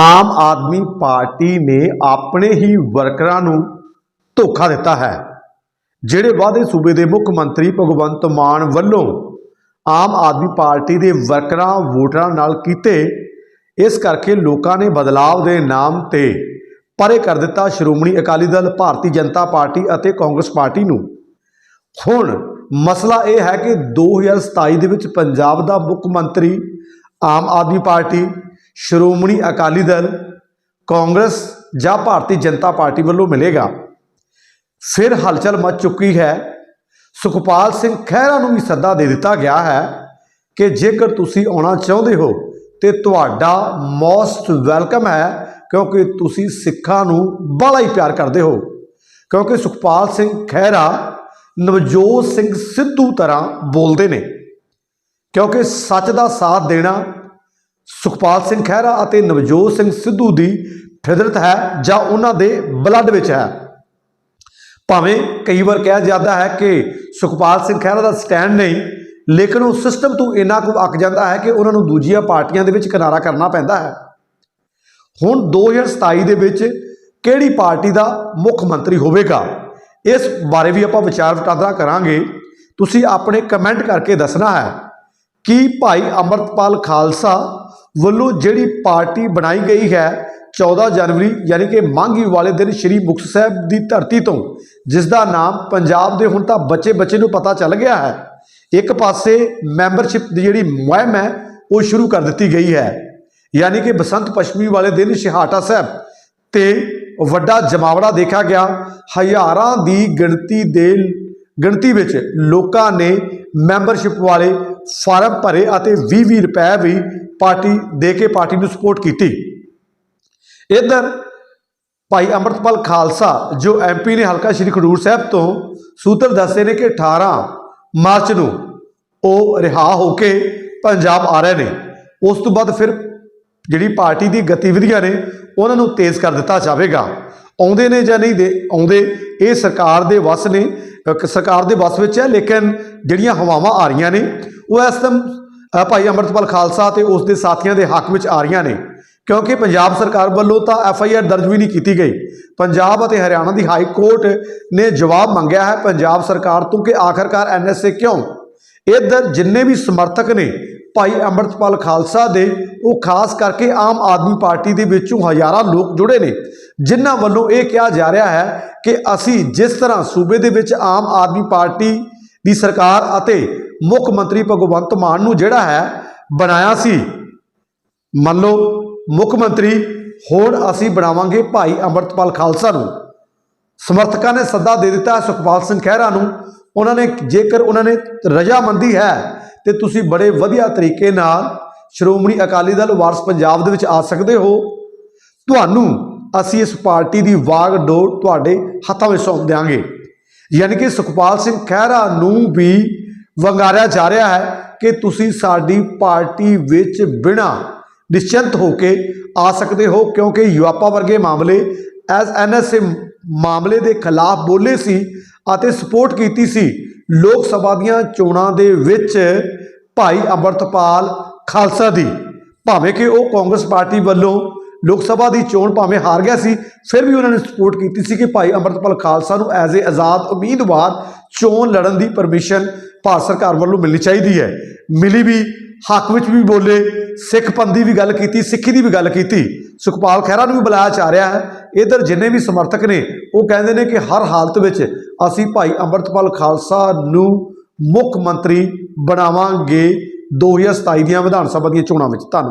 ਆਮ Aadmi party ਨੇ ਆਪਣੇ ਹੀ ਵਰਕਰਾਂ ਨੂੰ ਧੋਖਾ ਦਿੱਤਾ ਹੈ, ਜਿਹੜੇ ਵਾਅਦੇ ਸੂਬੇ ਦੇ ਮੁੱਖ ਮੰਤਰੀ ਭਗਵੰਤ ਮਾਨ ਵੱਲੋਂ ਆਮ ਆਦਮੀ ਪਾਰਟੀ ਦੇ ਵਰਕਰਾਂ, ਵੋਟਰਾਂ ਨਾਲ ਕੀਤੇ, ਇਸ ਕਰਕੇ ਲੋਕਾਂ ਨੇ ਬਦਲਾਵ ਦੇ ਨਾਮ ਤੇ ਪਰੇ ਕਰ ਦਿੱਤਾ ਸ਼੍ਰੋਮਣੀ ਅਕਾਲੀ ਦਲ, ਭਾਰਤੀ ਜਨਤਾ ਪਾਰਟੀ ਅਤੇ ਕਾਂਗਰਸ ਪਾਰਟੀ ਨੂੰ। ਹੁਣ ਮਸਲਾ ਇਹ ਹੈ ਕਿ 2027 ਦੇ ਵਿੱਚ ਪੰਜਾਬ ਦਾ ਮੁੱਖ ਮੰਤਰੀ, ਆਮ ਆਦਮੀ ਪਾਰਟੀ ਸ਼੍ਰੋਮਣੀ ਅਕਾਲੀ ਦਲ, ਕਾਂਗਰਸ ਜਾਂ ਭਾਰਤੀ ਜਨਤਾ ਪਾਰਟੀ ਵੱਲੋਂ ਮਿਲੇਗਾ। ਫਿਰ ਹਲਚਲ ਮਚ ਚੁੱਕੀ ਹੈ। ਸੁਖਪਾਲ ਸਿੰਘ ਖਹਿਰਾ ਨੂੰ ਵੀ ਸੱਦਾ ਦੇ ਦਿੱਤਾ ਗਿਆ ਹੈ ਕਿ ਜੇਕਰ ਤੁਸੀਂ ਆਉਣਾ ਚਾਹੁੰਦੇ ਹੋ ਤੇ ਤੁਹਾਡਾ ਮੋਸਟ ਵੈਲਕਮ ਹੈ, ਕਿਉਂਕਿ ਤੁਸੀਂ ਸਿੱਖਾਂ ਨੂੰ ਬੜਾ ਹੀ ਪਿਆਰ ਕਰਦੇ ਹੋ। ਕਿਉਂਕਿ ਸੁਖਪਾਲ ਸਿੰਘ ਖਹਿਰਾ ਨਵਜੋਤ ਸਿੰਘ ਸਿੱਧੂ ਤਰ੍ਹਾਂ ਬੋਲਦੇ ਨੇ। ਕਿਉਂਕਿ ਸੱਚ ਦਾ ਸਾਥ ਦੇਣਾ ਸੁਖਪਾਲ ਸਿੰਘ ਖਹਿਰਾ ਅਤੇ ਨਵਜੋਤ ਸਿੰਘ ਸਿੱਧੂ ਦੀ ਫਿਦਰਤ ਹੈ ਜਾਂ ਉਹਨਾਂ ਦੇ ਬਲੱਡ ਵਿੱਚ ਹੈ। ਭਾਵੇਂ ਕਈ ਵਾਰ ਕਿਹਾ ਜਾਂਦਾ ਹੈ ਕਿ ਸੁਖਪਾਲ ਸਿੰਘ ਖਹਿਰਾ ਦਾ ਸਟੈਂਡ ਨਹੀਂ, ਲੇਕਿਨ ਉਹ ਸਿਸਟਮ ਤੋਂ ਇੰਨਾ ਕੁ ਅੱਕ ਜਾਂਦਾ ਹੈ ਕਿ ਉਹਨਾਂ ਨੂੰ ਦੂਜੀਆਂ ਪਾਰਟੀਆਂ ਦੇ ਵਿੱਚ ਕਿਨਾਰਾ ਕਰਨਾ ਪੈਂਦਾ ਹੈ। ਹੁਣ 2027 ਦੇ ਵਿੱਚ ਕਿਹੜੀ ਪਾਰਟੀ ਦਾ ਮੁੱਖ ਮੰਤਰੀ ਹੋਵੇਗਾ? ਇਸ ਬਾਰੇ ਵੀ ਆਪਾਂ ਵਿਚਾਰ ਵਟਾਂਦਰਾ ਕਰਾਂਗੇ। ਤੁਸੀਂ ਆਪਣੇ ਕਮੈਂਟ ਕਰਕੇ ਦੱਸਣਾ ਹੈ ਕਿ ਭਾਈ ਅਮਰਤਪਾਲ ਖਾਲਸਾ ਵੱਲੋਂ ਜਿਹੜੀ ਪਾਰਟੀ ਬਣਾਈ ਗਈ ਹੈ 14 ਜਨਵਰੀ, ਯਾਨੀ ਕਿ ਮਾਂਗੀ ਵਾਲੇ ਦਿਨ ਸ੍ਰੀ ਮੁਕਤਸਰ ਸਾਹਿਬ ਦੀ ਧਰਤੀ ਤੋਂ, ਜਿਸ ਦਾ ਨਾਮ ਪੰਜਾਬ ਦੇ ਹੁਣ ਤਾਂ ਬੱਚੇ ਬੱਚੇ ਨੂੰ ਪਤਾ ਚੱਲ ਗਿਆ ਹੈ, ਇੱਕ ਪਾਸੇ ਮੈਂਬਰਸ਼ਿਪ ਦੀ ਜਿਹੜੀ ਮੁਹਿੰਮ ਹੈ, ਉਹ ਸ਼ੁਰੂ ਕਰ ਦਿੱਤੀ ਗਈ ਹੈ। ਯਾਨੀ ਕਿ ਬਸੰਤ ਪੰਚਮੀ ਵਾਲੇ ਦਿਨ ਸ਼ਹਾਟਾ ਸਾਹਿਬ ਤੇ ਵੱਡਾ ਜਮਾਵੜਾ ਦੇਖਿਆ ਗਿਆ। ਹਜ਼ਾਰਾਂ ਦੀ ਗਿਣਤੀ ਦੇ, ਗਿਣਤੀ ਵਿੱਚ ਲੋਕਾਂ ਨੇ ਮੈਂਬਰਸ਼ਿਪ ਵਾਲੇ ਫਾਰਮ ਭਰੇ ਅਤੇ 20-20 ਰੁਪਏ ਵੀ ਪਾਰਟੀ ਦੇ ਕੇ ਪਾਰਟੀ ਨੂੰ ਸਪੋਰਟ ਕੀਤੀ। ਇਧਰ ਭਾਈ ਅਮਰਤਪਾਲ ਖਾਲਸਾ, ਜੋ ਐਮਪੀ ਨੇ ਹਲਕਾ ਸ਼੍ਰੀ ਖਡੂਰ ਸਾਹਿਬ ਤੋਂ ਸੂਤਰ ਦੱਸਦੇ ਨੇ ਕਿ 18 ਮਾਰਚ ਨੂੰ ਉਹ ਰਿਹਾ ਹੋ ਕੇ ਪੰਜਾਬ ਆ ਰਹੇ ਨੇ। ਉਸ ਤੋਂ ਬਾਅਦ ਫਿਰ ਜਿਹੜੀ ਪਾਰਟੀ ਦੀ ਗਤੀਵਿਧੀਆਂ ਨੇ, ਉਹਨਾਂ ਨੂੰ ਤੇਜ਼ ਕਰ ਦਿੱਤਾ ਜਾਵੇਗਾ। ਆਉਂਦੇ ਨੇ ਜਾਂ ਨਹੀਂ ਦੇ, ਆਉਂਦੇ, ਇਹ ਸਰਕਾਰ ਦੇ ਵਸ ਨੇ ਸਰਕਾਰ ਦੇ ਵਸ ਵਿੱਚ ਹੈ, ਲੇਕਿਨ ਜਿਹੜੀਆਂ ਹਵਾਵਾਂ ਆ ਰਹੀਆਂ ਨੇ ਉਹ ਇਸ ਟਾਈਮ ਭਾਈ ਅਮਰਤਪਾਲ ਖਾਲਸਾ ਤੇ ਉਸ ਦੇ ਸਾਥੀਆਂ ਦੇ ਹੱਕ ਵਿੱਚ ਆ ਰਹੀਆਂ ਨੇ। ਕਿਉਂਕਿ ਪੰਜਾਬ ਸਰਕਾਰ ਵੱਲੋਂ ਤਾਂ ਐਫ ਆਈ ਆਰ ਦਰਜ ਵੀ ਨਹੀਂ ਕੀਤੀ ਗਈ। ਪੰਜਾਬ ਅਤੇ ਹਰਿਆਣਾ ਦੀ ਹਾਈ ਕੋਰਟ ਨੇ ਜਵਾਬ ਮੰਗਿਆ ਹੈ, ਪੰਜਾਬ ਸਰਕਾਰ ਤੋਂ ਕਿ ਆਖਰਕਾਰ ਐਨ ਐਸ ਏ ਕਿਉਂ? ਇਧਰ ਜਿੰਨੇ ਵੀ ਸਮਰਥਕ ਨੇ ਭਾਈ ਅੰਮ੍ਰਿਤਪਾਲ ਖਾਲਸਾ ਦੇ, ਉਹ ਖਾਸ ਕਰਕੇ ਆਮ ਆਦਮੀ ਪਾਰਟੀ ਦੇ ਵਿੱਚੋਂ ਹਜ਼ਾਰਾਂ ਲੋਕ ਜੁੜੇ ਨੇ, ਜਿਨ੍ਹਾਂ ਵੱਲੋਂ ਇਹ ਕਿਹਾ ਜਾ ਰਿਹਾ ਹੈ ਕਿ ਅਸੀਂ ਜਿਸ ਤਰ੍ਹਾਂ ਸੂਬੇ ਦੇ ਵਿੱਚ ਆਮ ਆਦਮੀ ਪਾਰਟੀ ਦੀ ਸਰਕਾਰ ਅਤੇ ਮੁੱਖ ਮੰਤਰੀ ਭਗਵੰਤ ਮਾਨ ਨੂੰ ਜਿਹੜਾ ਹੈ ਬਣਾਇਆ ਸੀ। ਮੰਨ ਲਓ, ਮੁੱਖ ਮੰਤਰੀ ਹੋਰ ਅਸੀਂ ਬਣਾਵਾਂਗੇ ਭਾਈ ਅੰਮ੍ਰਿਤਪਾਲ ਖਾਲਸਾ ਨੂੰ। ਸਮਰਥਕਾਂ ਨੇ ਸੱਦਾ ਦੇ ਦਿੱਤਾ ਸੁਖਪਾਲ ਸਿੰਘ ਖਹਿਰਾ ਨੂੰ। ਉਹਨਾਂ ਨੇ ਜੇਕਰ ਉਹਨਾਂ ਨੇ ਰਜਾਮੰਦੀ ਹੈ, ਤੇ ਤੁਸੀਂ ਬੜੇ ਵਧੀਆ ਤਰੀਕੇ ਨਾਲ ਸ਼੍ਰੋਮਣੀ ਅਕਾਲੀ ਦਲ ਵਾਰਸ ਪੰਜਾਬ ਦੇ ਵਿੱਚ ਆ ਸਕਦੇ ਹੋ। ਤੁਹਾਨੂੰ ਅਸੀਂ ਇਸ ਪਾਰਟੀ ਦੀ ਵਾਗ ਡੋਰ ਤੁਹਾਡੇ ਹੱਥਾਂ ਵਿੱਚ ਸੌਂਪ ਦਿਆਂਗੇ। ਯਾਨੀ ਕਿ ਸੁਖਪਾਲ ਸਿੰਘ ਖਹਿਰਾ ਨੂੰ ਵੀ ਵੰਗਾਰਿਆ ਜਾ ਰਿਹਾ ਹੈ ਕਿ ਤੁਸੀਂ ਸਾਡੀ ਪਾਰਟੀ ਵਿੱਚ ਬਿਨਾ ਨਿਸ਼ਚਿੰਤ ਹੋ ਕੇ ਆ ਸਕਦੇ ਹੋ, ਕਿਉਂਕਿ ਯੂਆਪਾ ਵਰਗੇ ਮਾਮਲੇ, ਐਸ ਐਨਐਸਏ ਮਾਮਲੇ ਦੇ ਖਿਲਾਫ ਬੋਲੇ ਸੀ ਅਤੇ ਸਪੋਰਟ ਕੀਤੀ ਸੀ। ਲੋਕ ਸਭਾ ਦੀਆਂ ਚੋਣਾਂ ਦੇ ਵਿੱਚ ਭਾਈ ਅਮਰਤਪਾਲ ਖਾਲਸਾ ਦੀ, ਭਾਵੇਂ ਕਿ ਉਹ ਕਾਂਗਰਸ ਪਾਰਟੀ ਵੱਲੋਂ ਲੋਕ ਸਭਾ ਦੀ ਚੋਣ ਭਾਵੇਂ ਹਾਰ ਗਿਆ ਸੀ, ਫਿਰ ਵੀ ਉਹਨਾਂ ਨੇ ਸਪੋਰਟ ਕੀਤੀ ਸੀ ਕਿ ਭਾਈ ਅਮਰਤਪਾਲ ਖਾਲਸਾ ਨੂੰ ਐਜ਼ ਏ ਆਜ਼ਾਦ ਉਮੀਦਵਾਰ ਚੋਣ ਲੜਨ ਦੀ ਪਰਮਿਸ਼ਨ ਭਾਰਤ ਸਰਕਾਰ ਵੱਲੋਂ ਮਿਲਣੀ ਚਾਹੀਦੀ ਹੈ। ਮਿਲੀ ਵੀ, ਹੱਕ ਵਿੱਚ ਵੀ ਬੋਲੇ, ਸਿੱਖ ਪੰਥ ਦੀ ਵੀ ਗੱਲ ਕੀਤੀ, ਸਿੱਖੀ ਦੀ ਵੀ ਗੱਲ ਕੀਤੀ। ਸੁਖਪਾਲ ਖਹਿਰਾ ਨੂੰ ਵੀ ਬੁਲਾਇਆ ਜਾ ਰਿਹਾ ਹੈ। ਇਧਰ ਜਿੰਨੇ ਵੀ ਸਮਰਥਕ ਨੇ, ਉਹ ਕਹਿੰਦੇ ਨੇ ਕਿ ਹਰ ਹਾਲਤ ਵਿੱਚ ਅਸੀਂ ਭਾਈ ਅੰਮ੍ਰਿਤਪਾਲ ਖਾਲਸਾ ਨੂੰ ਮੁੱਖ ਮੰਤਰੀ ਬਣਾਵਾਂਗੇ। 2027 ਦੀਆਂ ਵਿਧਾਨ ਸਭਾ ਦੀਆਂ ਚੋਣਾਂ ਵਿੱਚ। ਧੰਨਵਾਦ।